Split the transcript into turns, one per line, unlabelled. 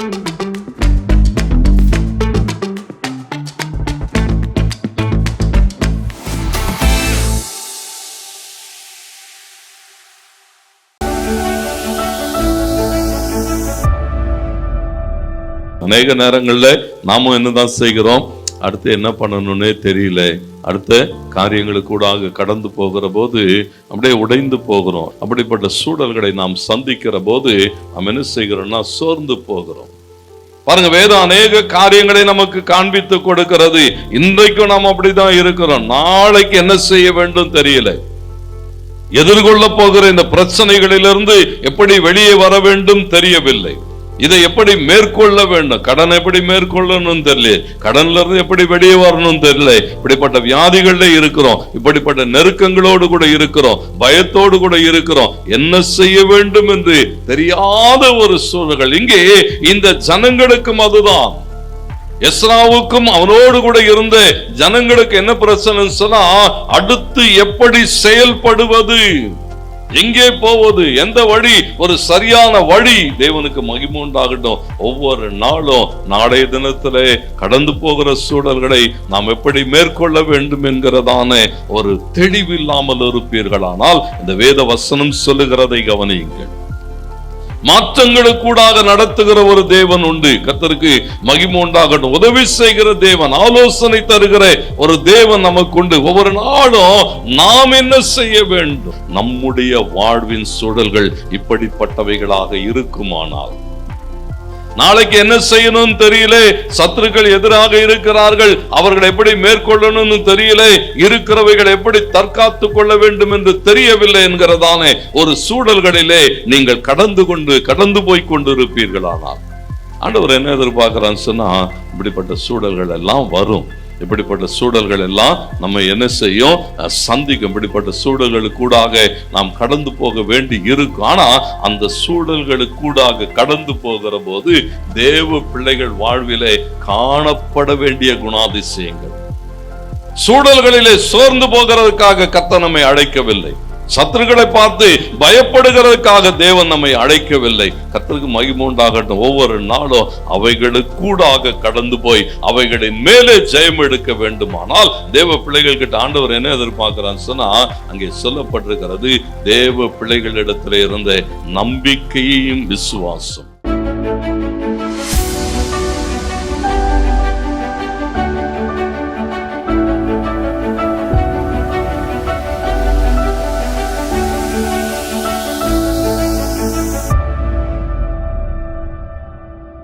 அநேக நேரங்களில் நாமும் என்னதான் செய்கிறோம்? அடுத்து என்ன பண்ணணும்னே தெரியல. அடுத்த காரியங்களுக்கூடாக கடந்து போகிற போது அப்படியே உடைந்து போகிறோம். அப்படிப்பட்ட சூழல்களை நாம் சந்திக்கிற போது நாம் என்ன செய்கிறோம்னா சோர்ந்து போகிறோம். பாருங்க வேதம் அநேக காரியங்களை நமக்கு காண்பித்து கொடுக்கிறது. இன்றைக்கும் நாம் அப்படிதான் இருக்கிறோம். நாளைக்கு என்ன செய்ய வேண்டும் தெரியல. எதிர்கொள்ள போகிற இந்த பிரச்சனைகளிலிருந்து எப்படி வெளியே வர வேண்டும் தெரியவில்லை. இதை எப்படி மேற்கொள்ள வேண்டும்? கடன் எப்படி மேற்கொள்ளணும் தெரியல கடன்ல இருந்து எப்படி வெளியே வரணும் தெரியல இப்படிப்பட்ட வியாதிகள்ல இருக்கிறோம். இப்படிப்பட்ட நெருக்கங்களோடு கூட இருக்கிறோம். பயத்தோடு கூட இருக்கிறோம். என்ன செய்ய வேண்டும் என்று தெரியாத ஒரு சூழல்கள். இங்கே இந்த ஜனங்களுக்கும் அதுதான். எஸ்ராவுக்கும் அவனோடு கூட இருந்த ஜனங்களுக்கு என்ன பிரச்சனை சொன்னா அடுத்து எப்படி செயல்படுவது? எங்கே போவது? எந்த வழி? ஒரு சரியான வழி. தேவனுக்கு மகிமை உண்டாகட்டும். ஒவ்வொரு நாளும் நாளைய தினத்திலே கடந்து போகிற சூழல்களை நாம் எப்படி மேற்கொள்ள வேண்டும் என்கிறதான ஒரு தெளிவில்லாமல் இருப்பீர்களானால் இந்த வேத வசனம் சொல்லுகிறதை கவனியுங்கள். மாற்றங்களுக்கூடாக நடத்துகிற ஒரு தேவன் உண்டு. கத்தருக்கு மகிமை உண்டாகட்டும். உதவி செய்கிற தேவன் ஆலோசனை தருகிற ஒரு தேவன் நமக்கு உண்டு ஒவ்வொரு நாளும் நாம் என்ன செய்ய வேண்டும்? நம்முடைய வாழ்வின் சூழல்கள் இப்படிப்பட்டவைகளாக இருக்குமானால். நாளைக்கு என்ன செய்யணும்னு தெரியல. சத்துருக்கள் எதிராக இருக்கிறார்கள். அவர்கள் எப்படி மேற்கொள்ளணும்னு தெரியல. இருக்கிறவைகள் எப்படி தற்காத்து கொள்ள வேண்டும் என்று தெரியவில்லை என்கிறதான. ஒரு சூழல்களிலே நீங்கள் கடந்து கொண்டு கடந்து போய் கொண்டிருப்பீர்களானால். ஆண்டவர் என்ன எதிர்பார்க்கிறான்னு சொன்னா இப்படிப்பட்ட சூழல்கள் எல்லாம் வரும். இப்படிப்பட்ட சூழல்கள் எல்லாம் நம்ம என்ன செய்யும்? சந்திக்கும். இப்படிப்பட்ட சூழல்களுக்கூடாக நாம் கடந்து போக வேண்டி இருக்கும். ஆனால் அந்த சூழல்களுக்கூடாக கடந்து போகிற போது தேவ பிள்ளைகள் வாழ்விலே காணப்பட வேண்டிய குணாதிசயங்கள். சூழல்களிலே சோர்ந்து போகிறதுக்காக கத்த நம்மை அழைக்கவில்லை. சத்துருக்களை பார்த்து பயப்படுகிறதுக்காக தேவன் நம்மை அழைக்கவில்லை. கத்தருக்கு மகிமுண்டாகட்டும் ஒவ்வொரு நாளும் அவைகளுக்கூடாக கடந்து போய் அவைகளின் மேலே ஜெயம் எடுக்க வேண்டுமானால் தேவ பிள்ளைகள் கிட்ட ஆண்டவர் என்ன எதிர்பார்க்கிறான்னு சொன்னா அங்கே சொல்லப்பட்டிருக்கிறது தேவ பிள்ளைகளிடத்தில் இருந்த நம்பிக்கையையும் விசுவாசம்.